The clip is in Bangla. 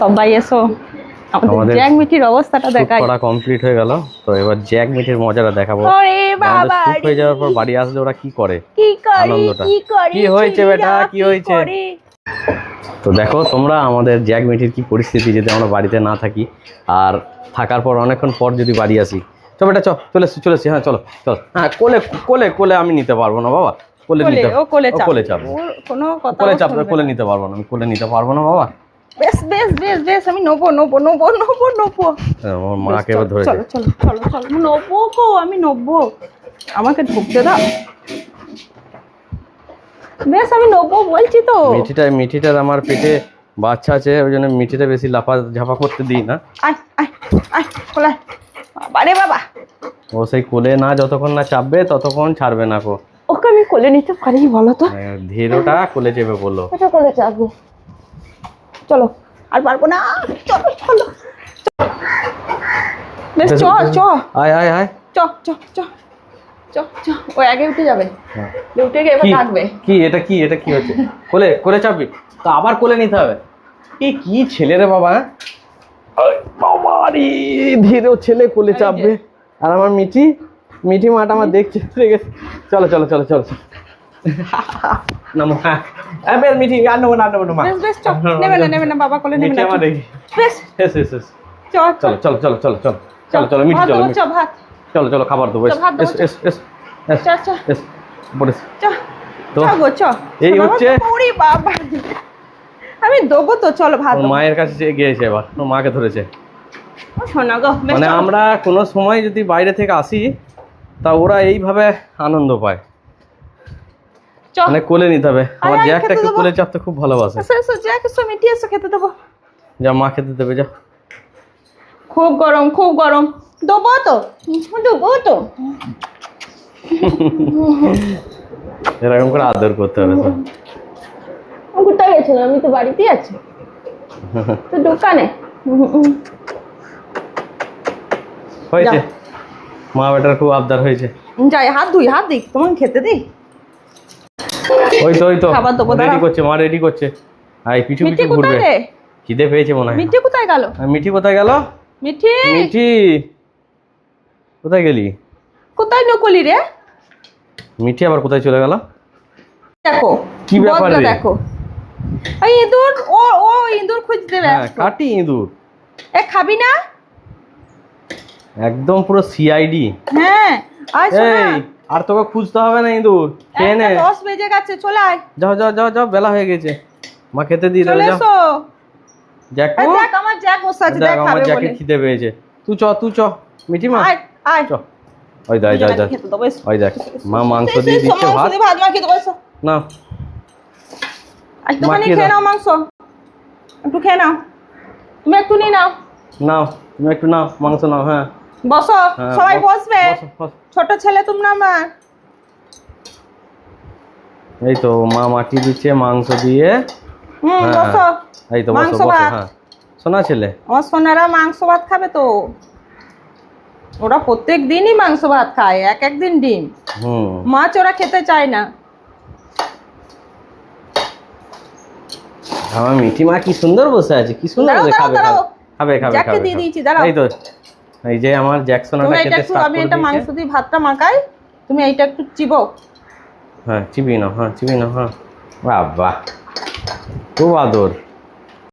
সবাই এসো। আমাদের আমাদের জ্যাক মিঠির অবস্থাটা দেখাই। করা কমপ্লিট হয়ে গেল। তো এবার জ্যাক মিঠের মজাটা দেখাবো। ওরে বাবা শুট হয়ে যাওয়ার পর বাড়ি আসলে ওরা কি করে? কি করি আনন্দটা। কি করি কি হয়েছে বেটা, কি হয়েছে? তো দেখো তোমরা আমাদের জ্যাক মিঠির কি পরিস্থিতি যদি আমরা বাড়িতে না থাকি আর থাকার পর অনেকক্ষণ পর যদি বাড়ি আসি। চল বেটা চল চলে চলে হ্যাঁ চলো চল। হ্যাঁ কোলে কোলে কোলে আমি নিতে পারব না বাবা। কোলে কোলে, নিতে কোলে চাপ। কোনো কথা কোলে চাপ কোলে নিতে পারব না। আমি কোলে নিতে পারব না বাবা। বেশ বেশ বেশ বেশ আমি নেব নেব নেব নেব নেব। হ্যাঁ, আমার মাকে এবার ধরে চলো চলো চলো চলো। নেব গো আমি নেব। আমাকে ঢুকতে দাও। বেশ আমি নেব বলছি তো। মিঠিটা মিঠিটার আমার পেটে বাচ্চা আছে ওই জন্য মিঠিটা বেশি লাফা ঝাপা করতে দিই না। আয় আয় আয় কোলায় বাবারে বাবা ও সেই কোলে না যতক্ষণ না চাপবে ততক্ষণ ছাড়বে না কো ওকে আমি কোলে নিতে পারি বলো তো। মানে ধীরোটা কোলে চেপে বলল। কোলে চাপবো। চলো আর পারব না। চলো চলো বেশ চ চ। আয় আয় আয়। চ চ চ চ চ। ও আগে উঠে যাবে। হ্যাঁ। উঠে গিয়ে এবার কি? কি? এটা কি? এটা কি হচ্ছে? কোলে কোলে চাপবি? তো আবার কোলে নিতে হবে। কি ছেলে রে বাবা হ্যাঁ? আয় বাবা রে ধীরে ও ছেলে কোলে চাপবে। আর আমার মিঠি মিঠি মাটা আমার দেখছে চলো চলো চলো চলো। মিঠি আর নেব না নেব না নেবে না নেবে না বাবা কোলে নেবে মিঠি না আমার চলো চলো চলো। চলো চলো চলো চলো। মিঠি চলো চ চলো চলো খাবার দেবো এস এস এস এস তো এই হচ্ছে- বাবা। আমি দেবো তো চলো ভাত মায়ের কাছে গিয়েছে এবার মাকে ধরেছে। ও গো মানে আমরা কোনো সময় যদি বাইরে থেকে আসি তা ওরা এইভাবে আনন্দ পায়। মানে কোলে নিতে হবে। আমার জ্যাকটা একটু। কোলে চাপতে খুব ভালোবাসে। এসো এসো জ্যাক এসো মিটি এসো খেতে দেবো। যা মা খেতে দেবে যা। খুব গরম খুব গরম। দেবো তো। দেবো তো। এরকম করে আদর করতে হবে। আমি কোথায় গেছিলাম আমি তো বাড়িতেই আছি। তো দোকানে। হয়েছে। মা বেটার খুব আবদার হয়েছে। যাই হাত ধুই হাত দিই। তোমাকে খেতে দিই? ওই তো ওই তো। খাবার দেবো, রেডি করছে মা রেডি করছে। আই পিছু পিছু ঘুরবে। খিদে পেয়েছে মনে হয়। মিঠি কোথায় গেল? মিঠি কোথায় গেল? মিঠি? মিঠি। কোথায় গেলি? কোথায় নকলি রে? মিঠি আবার কোথায় চলে গেল? দেখো কি ব্যাপার রে? দেখো। ওই ইঁদুর ও ও ইঁদুর খুঁজতে হ্যাঁ ব্যস্ত। কাটি ইঁদুর। এ খাবি না? একদম পুরো সিআইডি হ্যাঁ আয় শোনা। আর তোকে খুঁজতে হবে না ইঁদুর। খেয়ে নে? দশ বেজে গেছে চলে আয়। যাও যাও যাও যাও বেলা হয়ে গেছে। মা খেতে দিয়ে দেবে যাও। জ্যাক দেখ আমার জ্যাক বসে আছে দেখ আমার জ্যাকে খিদে পেয়েছে। তুই চ তুই চ। মিঠি মা আয় আয়। চ। ওই খেতে দেবো এসো। ওই দেখ মা মাংস দিয়ে দিচ্ছে ভাত। ভাত মাখিয়ে দেবো এসো। না। একটুখানি খেয়ে নাও মাংস। একটু খেয়ে নাও। তুমি একটু নিয়ে নাও। নাও তুমি একটু নাও মাংস নাও হ্যাঁ। বসো হ্যাঁ, সবাই বসবে। বসো, বসো। ছোট ছেলে তোমরা আমার। এই তো মা মাখিয়ে দিচ্ছে মাংস দিয়ে। হুম হ্যাঁ, বসো। এই তো বসো মাংস বসো ভাত। হ্যাঁ। শোনা ছেলে। আমার সোনারা মাংস ভাত খাবে তো। ওরা প্রত্যেক দিনই মাংস ভাত খায় এক এক দিন ডিম। হুম। মাছ ওরা খেতে চায় না। আমার মিঠি মা কি সুন্দর বসে আছে কি সুন্দর খাবে খাবে খাবে খাবে দিয়ে দিয়েছি, দাঁড়াও। এই তো। এই যে আমার খেতে একটু স্টার্ট আমি এটা মাংস দিয়ে ভাতটা মাখাই। তুমি এইটা একটু চিবো। হ্যাঁ চিবি নাও হ্যাঁ চিবি নাও হ্যাঁ। বাবা খুব আদর।